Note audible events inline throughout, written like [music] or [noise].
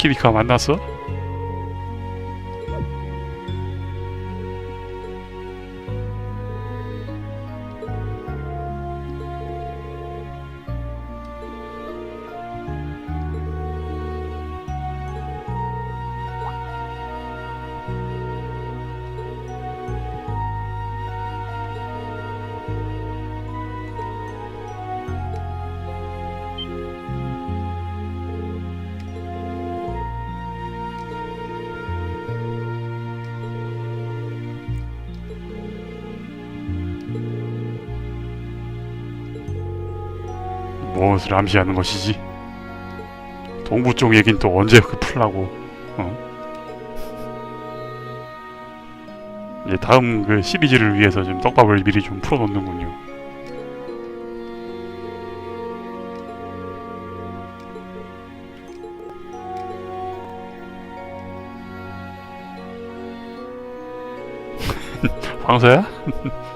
키리카 만났어? 무엇을 암시하는 것이지? 동부 쪽 얘긴 또 언제 그 풀라고? 어? 이제 다음 그 시리즈를 위해서 좀 떡밥을 미리 좀 풀어놓는군요. [laughs] 황소야? [laughs]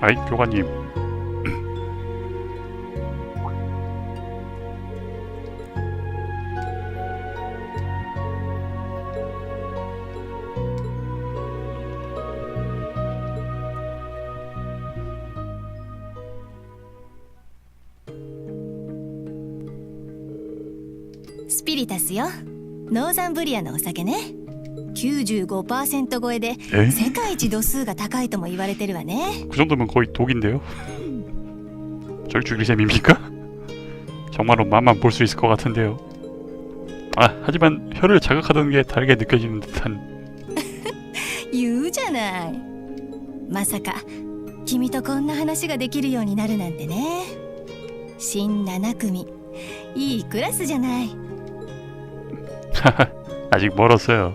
아이 교관님スピリタスよノーザンブリアのお酒ね 95%超えで 에? 世界一度数が高いとも言われてるわね 그 정도면 거의 독인데요? 절 죽일 셈입니까? [laughs] 정말로 맛만 볼 수 있을 것 같은데요 아 하지만 혀를 자극하던 게 다르게 느껴지는 듯한 言うじゃないまさか君とこんな話ができるようになるなんてね新7組いいクラスじゃない [laughs] 아직 멀었어요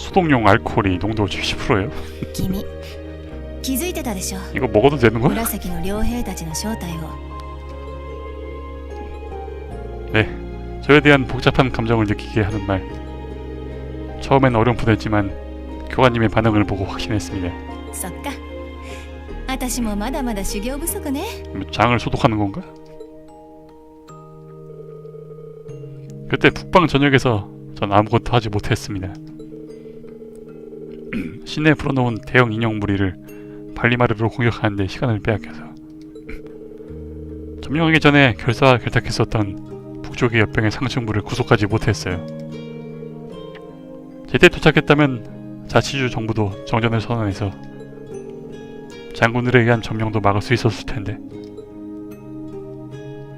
수동용 알코올이 농도 70%예요? 이거 먹어도 되는 거야? 네, 저에 대한 복잡한 감정을 느끼게 하는 말. 처음엔 어렴풋했지만 교관님의 반응을 보고 확신했습니다. 뭐 장을 소독하는 건가? 그때 북방 전역에서 전 아무것도 하지 못했습니다. 시내에 풀어놓은 대형 인형 무리를 발리마르로 공격하는데 시간을 빼앗겨서 점령하기 전에 결사 결탁했었던 북쪽의 옆병의 상층부를 구속하지 못했어요. 제때 도착했다면 자치주 정부도 정전을 선언해서 장군들에 의한 점령도 막을 수 있었을 텐데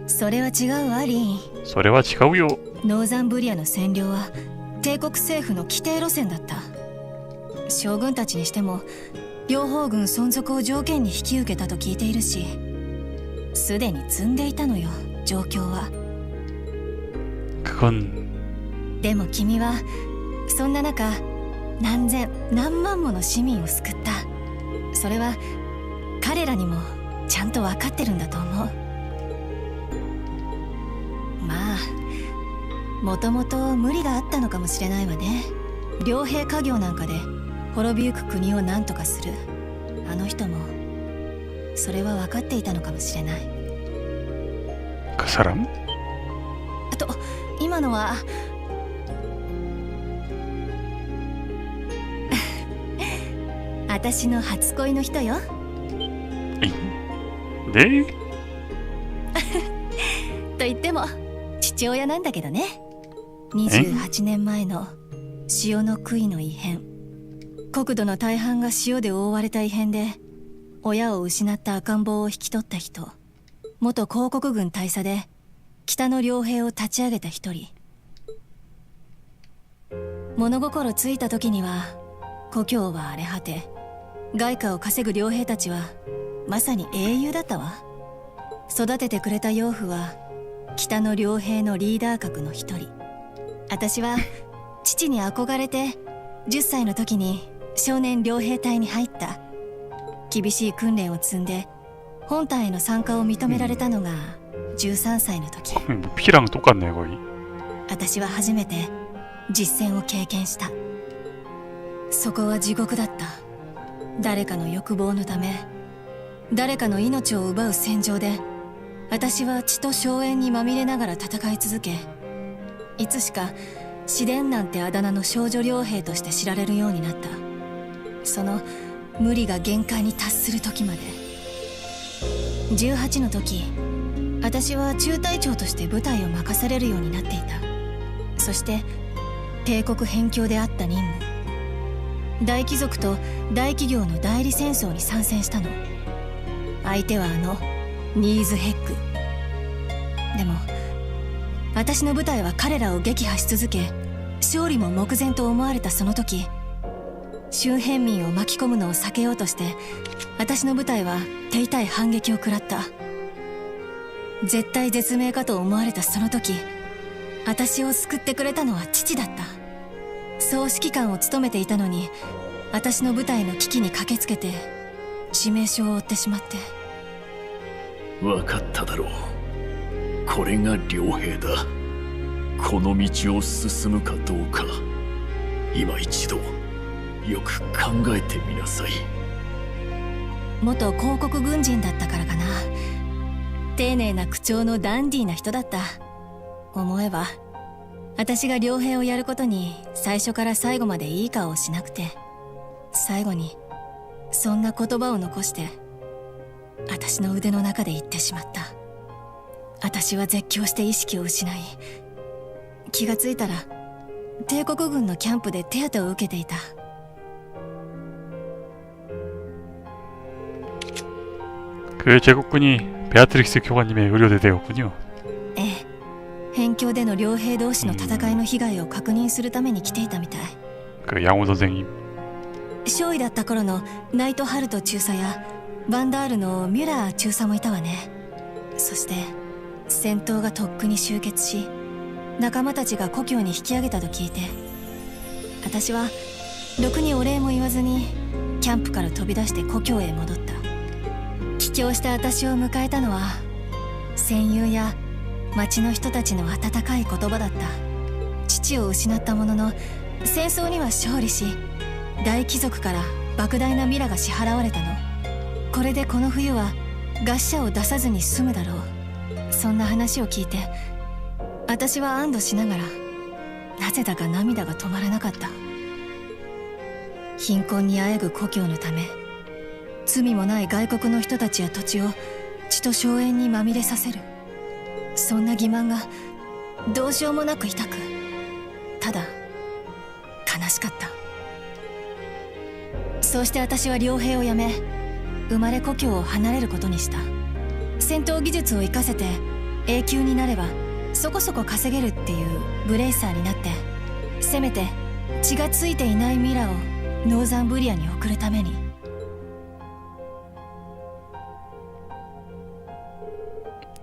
それは違うわリン 소래와 지가우요 ノーザンブリアの占領は帝国政府の規定路線だった 将軍たちにしても両方軍存続を条件に引き受けたと聞いているしすでに積んでいたのよ状況は。でも君はそんな中何千何万もの市民を救った。それは彼らにもちゃんと分かってるんだと思う。まあもともと無理があったのかもしれないわね。両兵家業なんかで滅びゆく国を何とかする。あの人もそれは分かっていたのかもしれない。カサラム？と今のは私の初恋の人よ。で？[laughs] と言っても父親なんだけどね。28年前の潮の杭の異変。国土の大半が塩で覆われた異変で親を失った赤ん坊を引き取った人元広告軍大佐で北の良兵を立ち上げた一人。物心ついた時には故郷は荒れ果て外貨を稼ぐ良兵たちはまさに英雄だったわ。育ててくれた養父は北の良兵のリーダー格の一人。私は父に憧れて10歳の時に少年良兵隊に入った厳しい訓練を積んで本隊への参加を認められたのが13歳の時 뭐 피랑 똑같네 거의. 私は初めて実戦を経験したそこは地獄だった誰かの欲望のため誰かの命を奪う戦場で私は血と硝煙にまみれながら戦い続けいつしか試練なんてあだ名の少女傭兵として知られるようになった その無理が限界に達する時まで。18の時私は中隊長として部隊を任されるようになっていた。そして帝国辺境であった任務大貴族と大企業の代理戦争に参戦したの。相手はあのニーズヘックでも私の部隊は彼らを撃破し続け勝利も目前と思われたその時周辺民を巻き込むのを避けようとして私の部隊は手痛い反撃を食らった。絶対絶命かと思われたその時私を救ってくれたのは父だった。総指揮官を務めていたのに私の部隊の危機に駆けつけて致命傷を負ってしまって。分かっただろう。これが良兵だ。この道を進むかどうか今一度よく考えてみなさい。元広告軍人だったからかな。丁寧な口調のダンディーな人だった。思えば私が良兵をやることに最初から最後までいい顔をしなくて最後にそんな言葉を残して私の腕の中で言ってしまった。私は絶叫して意識を失い気がついたら帝国軍のキャンプで手当てを受けていた。 그 제국군이 베아트릭스 교관님의 의료대대였군요. ええ辺境での両兵同士の戦いの被害を確認するために来ていたみたい 그 양호 선생님. 少尉だった頃のナイトハルト中佐やバンダールのミュラー中佐もいたわねそして戦闘がとっくに終結し仲間たちが故郷に引き上げたと聞いて私はろくにお礼も言わずにキャンプから飛び出して故郷へ戻った 帰郷した私を迎えたのは戦友や町の人たちの温かい言葉だった。父を失ったものの戦争には勝利し大貴族から莫大なミラが支払われたの。これでこの冬は餓死者を出さずに済むだろう。そんな話を聞いて私は安堵しながらなぜだか涙が止まらなかった。貧困にあえぐ故郷のため罪もない外国の人たちや土地を血と硝煙にまみれさせる。そんな欺瞞がどうしようもなく痛く。ただ悲しかった。そうして私は良兵を辞め生まれ故郷を離れることにした。戦闘技術を活かせて永久になればそこそこ稼げるっていうブレイサーになってせめて血がついていないミラをノーザンブリアに送るために。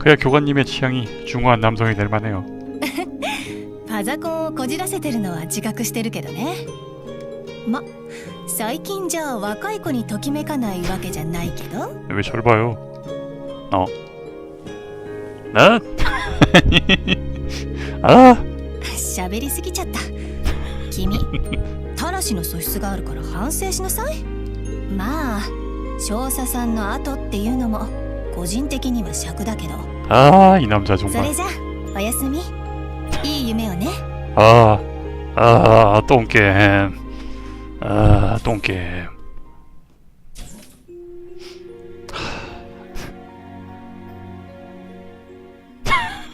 그야 교관님의 취향이 중후한 남성이 될 만해요. パザコンをこじらせてるのは自覚してるけどねま最近じゃ若い子にときめかないわけじゃないけど 왜 절 봐요? 어. 나? 아! 喋りすぎちゃった君トロ 話の素質があるから反省しなさいまあ少佐さんの後っていうのも 個人的には尺だけど 아 이 남자 そ 정말 れじゃおやすみいい夢をね 아, 아, 똥겜. 아, 똥겜.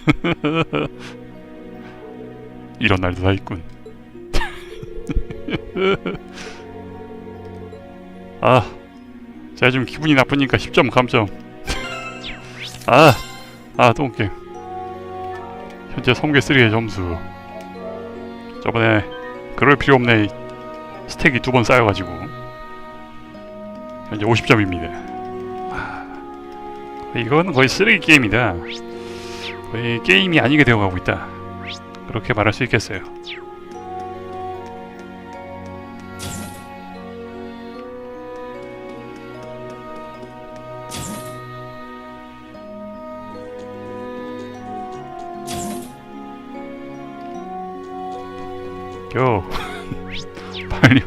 [laughs] 이런 날도 다 있군. [laughs] 아, 제가 좀 기분이 나쁘니까 10점 감점. 아, 아, 똥겜. 현재 성계 3의 점수. 저번에 그럴 필요 없네. 스택이 두 번 쌓여가지고. 현재 50점입니다. 이건 거의 쓰레기 게임이다. 거의 게임이 아니게 되어가고 있다. 그렇게 말할 수 있겠어요 요 빨리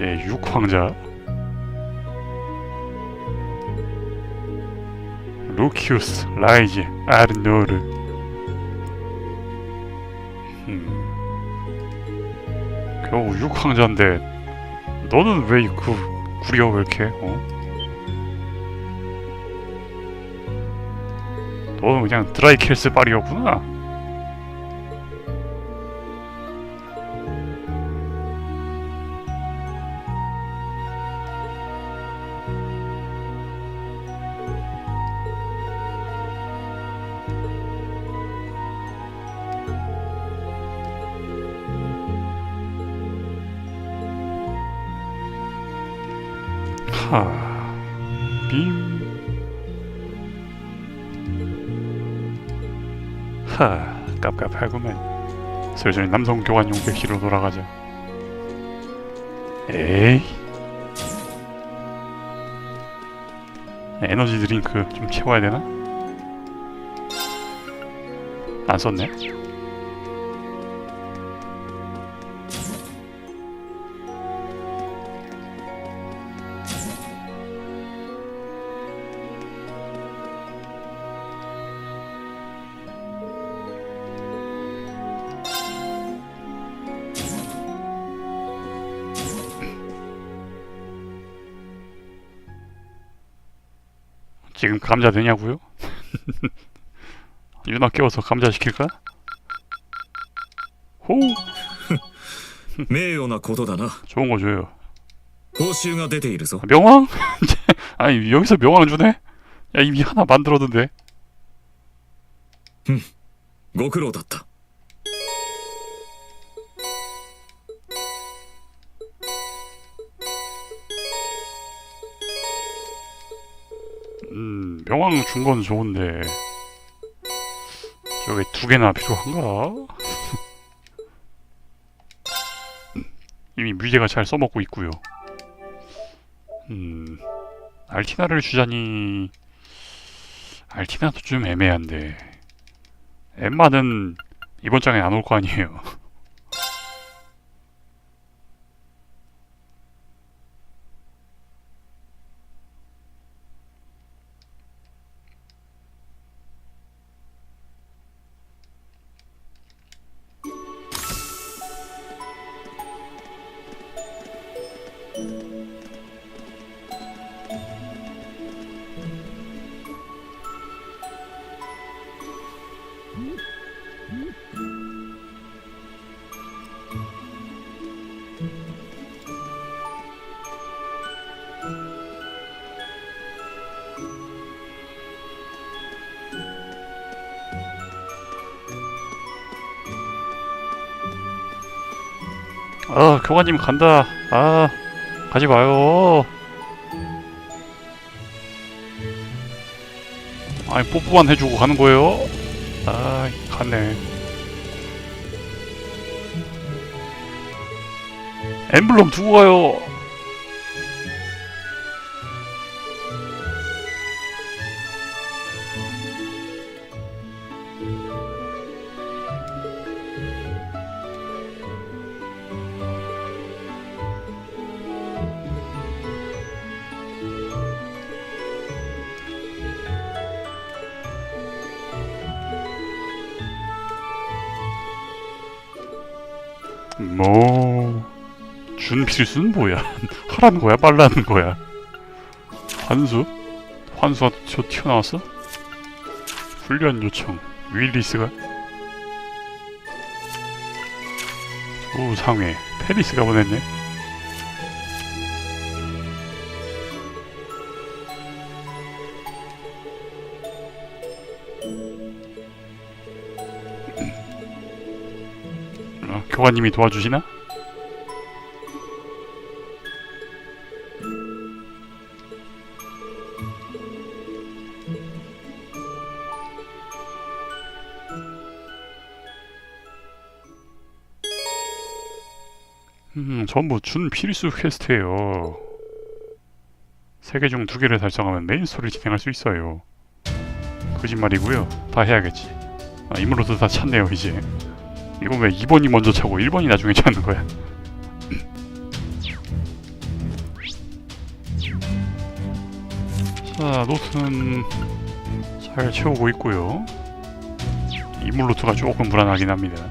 제6황자 루키우스 라이즈 아르노르 음. 겨우 6황자인데 너는 왜 그 구려 왜 이렇게 어? 너는 그냥 드라이켈스 빨이었구나 하... 빔... 하... 깝깝하구만. 슬슬 남성 교관용 백시로 돌아가자. 에이. 에너지 드링크 좀 채워야 되나? 안 썼네 지금 감자 되냐고요? [laughs] 유나 깨워서 감자 시킬까? 호 名誉なことだな [laughs] 좋은 거 줘요 報酬が出ているぞ 명왕? [laughs] 아니 여기서 명왕 주네? 야 이미 하나 만들었는데 ご苦労だった 명왕 준 건 좋은데 저게 두 개나 필요한가? [laughs] 이미 뮤제가 잘 써먹고 있고요. 음 알티나를 주자니 알티나도 좀 애매한데. 엠마는 이번 장에 안 올 거 아니에요 [laughs] 아 교관님 간다. 아 가지 마요. 아니 뽀뽀만 해주고 가는 거예요? 아 갔네. 엠블럼 두고 가요 뭐 준필수는 뭐야? [laughs] 하라는 거야? 말라는 거야? 환수? 환수가 저 튀어나왔어? 훈련 요청 윌리스가? 오 상회 페리스가 보냈네 교관님이 도와주시나? 음, 전부 준 필수 퀘스트예요. 세 개 중 두 개를 달성하면 메인 스토리를 진행할 수 있어요. 거짓말이고요. 다 해야겠지. 아, 임으로도 다 찾네요, 이제. 이건 왜 2번이 먼저 차고 1번이 나중에 찾는 거야? 자, 노트는 잘 채우고 있고요. 이물 노트가 조금 불안하긴 합니다.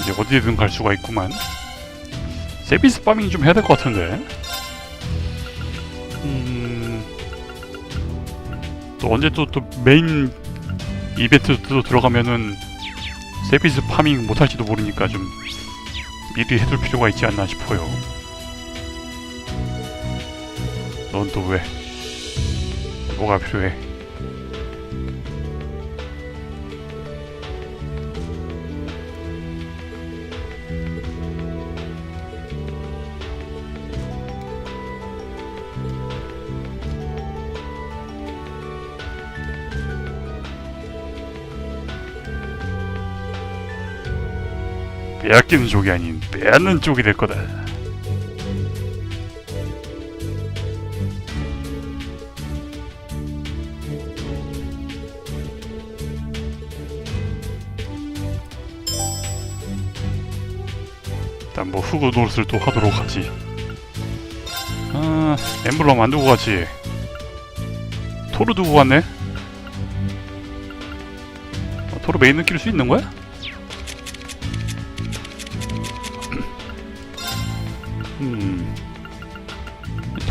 이제 어디든 갈 수가 있구만. 세비스 파밍 좀 해야 될 것 같은데. 음... 또 언제 또 또 메인 이벤트 또 들어가면은 세비스 파밍 못할지도 모르니까 좀 미리 해둘 필요가 있지 않나 싶어요. 넌 또 왜? 뭐가 필요해? 빼앗기는 쪽이 아닌 빼앗는 쪽이 될 거다. 일단 뭐 후구 노릇을 또 하도록 하지. 아, 엠블럼 안 두고 가지. 토르 두고 갔네. 어, 토르 메인 느낄 수 있는 거야?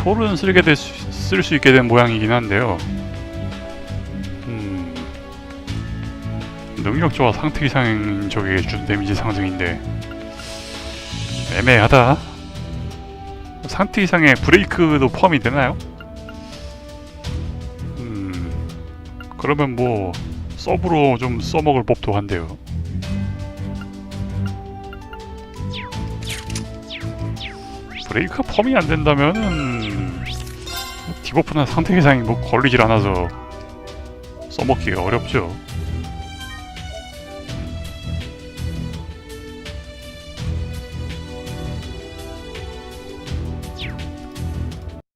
토르는 쓰게 쓸 수 있게 된 모양이긴 한데요. 음, 능력 저하 상태 이상 적에게 준 데미지 상승인데 애매하다. 상태 이상의 브레이크도 포함이 되나요? 음, 그러면 뭐 서브로 좀 써먹을 법도 한데요. 브레이크가 펌이 안 된다면은 디버프나 상태 이상이 뭐 걸리질 않아서 써먹기가 어렵죠.